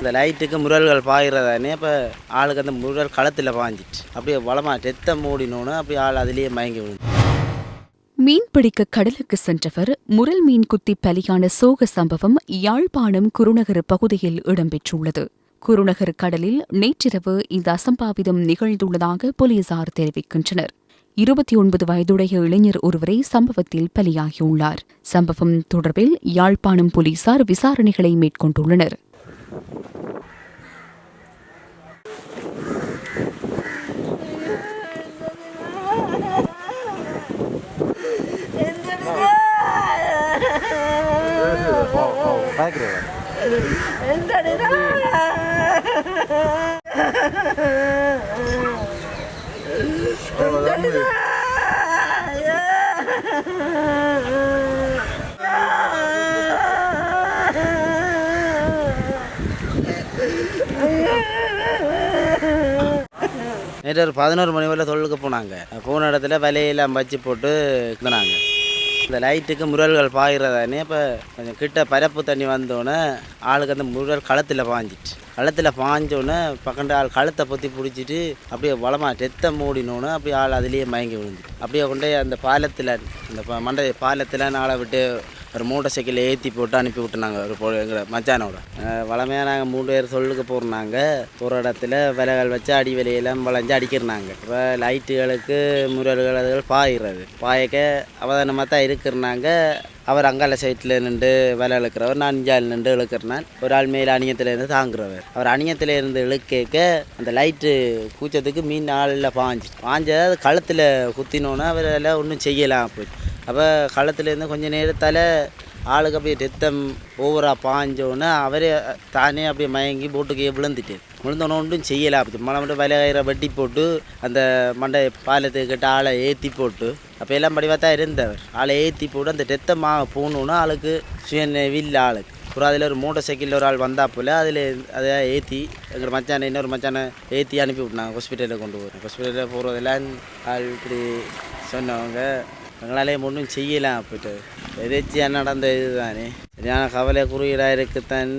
இந்த லைட்டுக்கு முரல்கள் பாயிறதானே இப்போ ஆளுக்கு அந்த முரல் களத்தில் பாஞ்சிட்டு அப்படியே வளமாக ரத்தம் மூடினோன்னு அப்படியே ஆள் அதுலேயே மயங்கி விழுந்து. மீன்பிடிக்க கடலுக்கு சென்றவர் முரல் மீன் குத்தி பலியான சோக சம்பவம் யாழ்ப்பாணம் குருநகர் பகுதியில் இடம்பெற்றுள்ளது. குருநகர் கடலில் நேற்றிரவு இந்த அசம்பாவிதம் நிகழ்ந்துள்ளதாக போலீசார் தெரிவிக்கின்றனர். இருபத்தி ஒன்பது வயதுடைய இளைஞர் ஒருவரை சம்பவத்தில் பலியாகியுள்ளார். சம்பவம் தொடர்பில் யாழ்ப்பாணம் போலீசார் விசாரணைகளை மேற்கொண்டுள்ளனர். நேற்று ஒரு பதினோரு மணி வரை தொழிலுக்கு போனாங்க. போன இடத்துல வலையெல்லாம் வச்சு போட்டு இருந்தாங்க இந்த லைட்டுக்கு முரல்கள் பாயிறதானே இப்போ கொஞ்சம் கிட்ட பரப்பு தண்ணி வந்தோடனே ஆளுக்கு அந்த முரல் களத்தில் பாஞ்சிட்டு களத்தில் பாஞ்சோடனே பக்கண்டு ஆள் கழுத்தை பற்றி பிடிச்சிட்டு அப்படியே வளமாக ரத்தம் மூடினோன்னு அப்படியே ஆள் அதுலேயே மயங்கி விழுந்துட்டு அப்படியே கொண்டு போய் அந்த பாலத்தில் அந்த ப- மண்டை பாலத்தில் ஆளை விட்டு ஒரு மூட்டை சைக்கிளில் ஏற்றி போட்டு அனுப்பி விட்டுனாங்க ஒரு பொ எங்களை மச்சானோட. வளமையாக நாங்கள் மூணு பேர் சொல்லுக்கு போகிறாங்க ஒரு இடத்துல விலைகள் வச்சு அடி விலையெல்லாம் வளைஞ்சு அடிக்கிறாங்க இப்போ லைட்டுகளுக்கு முரல்கள் அதுகள் பாயிறது. பாயக்க அவதானமாக தான் இருக்கிறனாங்க. அவர் அங்கால சைட்டில் நின்று வேலை இழுக்கிறவர் நான் இஞ்சால் நின்று இழுக்கிறனான். ஒரு ஆள் மேல் அணியத்திலேருந்து தாங்குறவர். அவர் அணியத்திலேருந்து இழுக்கேக்க அந்த லைட்டு கூச்சத்துக்கு மீன் ஆளில் பாஞ்சு. பாஞ்சது அது கழுத்தில் குத்தினோன்னே அவர் எல்லாம் ஒன்றும் செய்யலாம் போய் அப்போ களத்துலேருந்து கொஞ்சம் நேரத்தால் ஆளுக்கு அப்படியே ரத்தம் ஓவராக பாஞ்சோன்னே அவரே தானே அப்படியே மயங்கி போட்டுக்கே விழுந்துட்டு. விழுந்தோன ஒன்றும் செய்யலை. அப்படி மழை மட்டும் விலையாயிரம் வெட்டி போட்டு அந்த மண்டை பாலத்தை கிட்ட ஆளை ஏற்றி போட்டு அப்போ எல்லாம் படிவாக தான் இருந்தவர். ஆளை ஏற்றி போட்டு அந்த ரத்தமாக போகணுன்னா ஆளுக்கு சுயநினைவில் ஆளுக்கு அப்புறம் அதில் ஒரு மோட்டர் சைக்கிளில் ஒரு ஆள் வந்தாப்புல அதில் அதை ஏற்றி எங்கள் மச்சானை இன்னொரு மச்சானை ஏற்றி அனுப்பி விட்டாங்க. ஹாஸ்பிட்டலில் கொண்டு போகிறேன் ஹாஸ்பிட்டலில் போகிறதெல்லாம் ஆள் இப்படி சொன்னவங்க எங்களாலேயும் ஒன்றும் செய்யலாம் போயிட்டு எதேச்சியாக நடந்த இது தானே சரியான கவலை குறியீடாக இருக்குத்தான்.